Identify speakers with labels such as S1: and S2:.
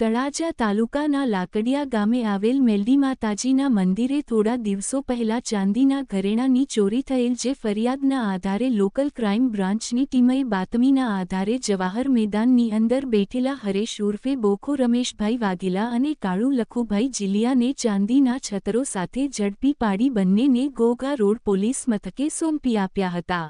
S1: તળાજા તાલુકાના લાકડિયા ગામે આવેલ મેલડી માતાજીના મંદિરે થોડા દિવસો પહેલા ચાંદીના ઘરેણાંની ચોરી થયેલ જે ફરિયાદના આધારે લોકલ ક્રાઇમ બ્રાન્ચની ટીમે બાતમીના આધારે જવાહર મેદાનની અંદર બેઠેલા હરેશ ઉર્ફે બોખો રમેશભાઈ વાઘેલા અને કાળુ લખુભાઈ જિલિયાને ચાંદીના છતરો સાથે ઝડપી પાડી બંનેને ગોગા રોડ પોલીસ મથકે સોંપી આપ્યા હતા.